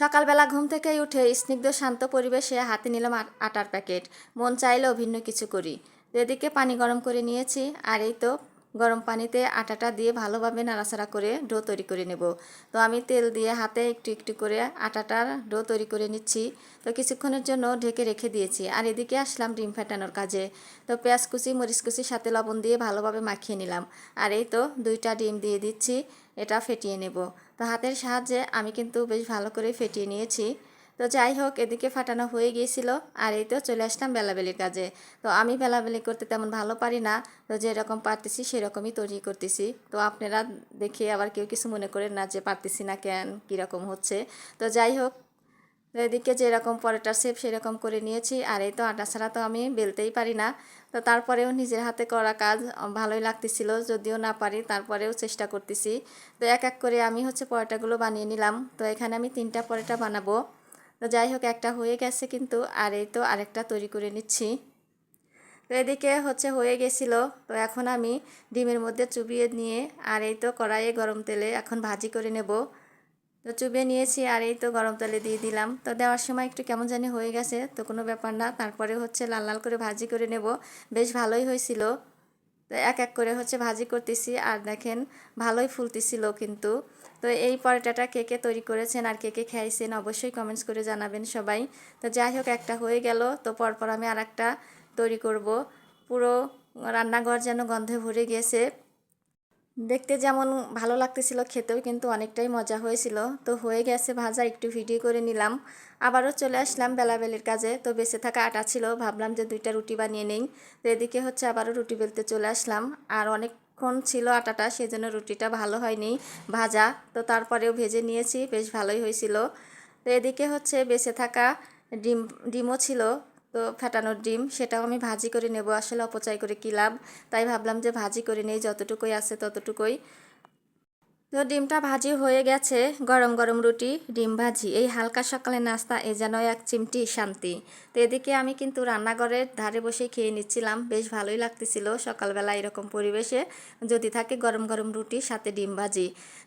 সকালবেলা ঘুম থেকেই উঠে স্নিগ্ধ শান্ত পরিবেশে হাতে নিলাম আটার প্যাকেট। মন চাইলেও ভিন্ন কিছু করি। এদিকে পানি গরম করে নিয়েছি, আর এই তো গরম পানিতে আটাটা দিয়ে ভালোভাবে নাড়াচাড়া করে ডো তৈরি করে নেব। তো আমি তেল দিয়ে হাতে একটু একটু করে আটাটার ডো তৈরি করে নিচ্ছি। তো কিছুক্ষণের জন্য ঢেকে রেখে দিয়েছি। আর এদিকে আসলাম ডিম ফাটানোর কাজে। তো পেঁয়াজ কুচি, মরিচ কুচি, সাথে লবণ দিয়ে ভালোভাবে মাখিয়ে নিলাম। আর এই তো দুইটা ডিম দিয়ে দিচ্ছি। এটা ফেটিয়ে নেব। তো হাতের সাহায্যে আমি কিন্তু বেশ ভালো করে ফেটিয়ে নিয়েছি। তো যাই হোক, এদিকে ফাটানো হয়ে গিয়েছিল। আর এই তো চলে আসলাম বেলাবেলির কাজে। তো আমি বেলাবেলি করতে তেমন ভালো পারি না। তো যেরকম পারতেছি সেরকমই তৈরি করতেছি। তো আপনারা দেখে আবার কেউ কিছু মনে করেন না যে পারতেছি না কেন, কীরকম হচ্ছে। তো যাই হোক এদিকে যেরকম পরেটার শেপ সেরকম করে নিয়েছি, আর এই তো আটা ছাড়া তো আমি বেলতেই পারি না। তো তারপরেও নিজের হাতে করা কাজ ভালোই লাগতেছিল, যদিও না পারি, তারপরেও চেষ্টা করতেছি। তো এক এক করে আমি হচ্ছে পরোটাগুলো বানিয়ে নিলাম। তো এখানে আমি তিনটা পরোটা বানাবো। তো যাই হোক, একটা হয়ে গেছে কিন্তু, আর এই তো আরেকটা তৈরি করে নিচ্ছি। তো এদিকে হচ্ছে হয়ে গেছিল। তো এখন আমি ডিমের মধ্যে চুবিয়ে নিয়ে, আর এই তো কড়াইয়ে গরম তেলে এখন ভাজি করে নেব। তো চুবিয়ে নিয়েছি আর এই তো গরম তেলে দিয়ে দিলাম। তো দেওয়ার সময় একটু কেমন জানি হয়ে গেছে, তো কোনো ব্যাপার না। তারপরে হচ্ছে লাল লাল করে ভাজি করে নেব। বেশ ভালোই হয়েছিল। তো এক এক করে হচ্ছে ভাজি করতেছি আর দেখেন ভালোই ফুলতেছিল কিন্তু। তো এই পরোটাটা কে কে তৈরি করেছেন আর কে কে খাইছেন অবশ্যই কমেন্টস করে জানাবেন সবাই। তো যাই হোক, একটা হয়ে গেল। তো পরপর আমি আর একটা তৈরি করব। পুরো রান্নাঘর যেন গন্ধে ভরে গিয়েছে দেখতে যেমন ভালো লাগতেছিল, খেতেও কিন্তু অনেকটাই মজা হয়েছিল। তো হয়ে গেছে ভাজা, একটু ভিডিও করে নিলাম। আবারও চলে আসলাম বেলাবেলির কাজে। তো বেঁচে থাকা আটা ছিল, ভাবলাম যে দুইটা রুটি বানিয়ে নেই। তো এদিকে হচ্ছে আবারও রুটি বেলতে চলে আসলাম। আর অনেকক্ষণ ছিল আটাটা সেই জন্য রুটিটা ভালো হয়নি, ভাজা। তো তারপরেও ভেজে নিয়েছি, বেশ ভালোই হয়েছিল। তো এদিকে হচ্ছে বেঁচে থাকা ডিম, ডিমও ছিল। তো ফেটানোর ডিম, সেটাও আমি ভাজি করে নেব। আসলে অপচয় করে কী লাভ? তাই ভাবলাম যে ভাজি করে নেই, যতটুকুই আছে ততটুকুই। তো ডিমটা ভাজি হয়ে গেছে, গরম গরম রুটি, ডিম ভাজি। এই হালকা সকালে নাস্তা, এ যেন এক চিমটি শান্তি। তো এদিকে আমি কিন্তু রান্নাঘরের ধারে বসে খেয়ে নিচ্ছিলাম, বেশ ভালোই লাগতেছিল সকালবেলা এরকম পরিবেশে। যদি থাকে গরম গরম রুটি, সাথে ডিম ভাজি।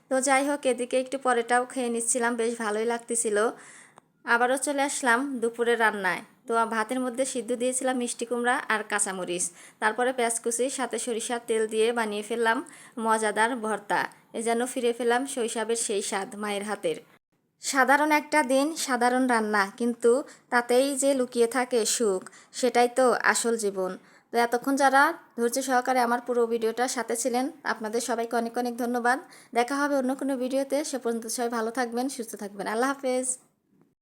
তো যাই হোক, এদিকে একটু পরেটাও খেয়ে নিচ্ছিলাম, বেশ ভালোই লাগতেছিল। আবারও চলে আসলাম দুপুরে রান্নায়। তো ভাতের মধ্যে সিদ্ধ দিয়েছিলাম মিষ্টি কুমড়া আর কাঁচামরিচ। তারপরে পেঁয়াজ সাথে সরিষার তেল দিয়ে বানিয়ে ফেললাম মজাদার ভর্তা। এ যেন ফিরে পেলাম শৈশবের সেই স্বাদ মায়ের হাতের। সাধারণ একটা দিন, সাধারণ রান্না, কিন্তু তাতেই যে লুকিয়ে থাকে সুখ, সেটাই তো আসল জীবন। তো এতক্ষণ যারা ধৈর্য সহকারে আমার পুরো ভিডিওটার সাথে ছিলেন, আপনাদের সবাইকে অনেক অনেক ধন্যবাদ। দেখা হবে অন্য কোনো ভিডিওতে। সে পর্যন্ত সবাই ভালো থাকবেন, সুস্থ থাকবেন। আল্লাহ হাফেজ।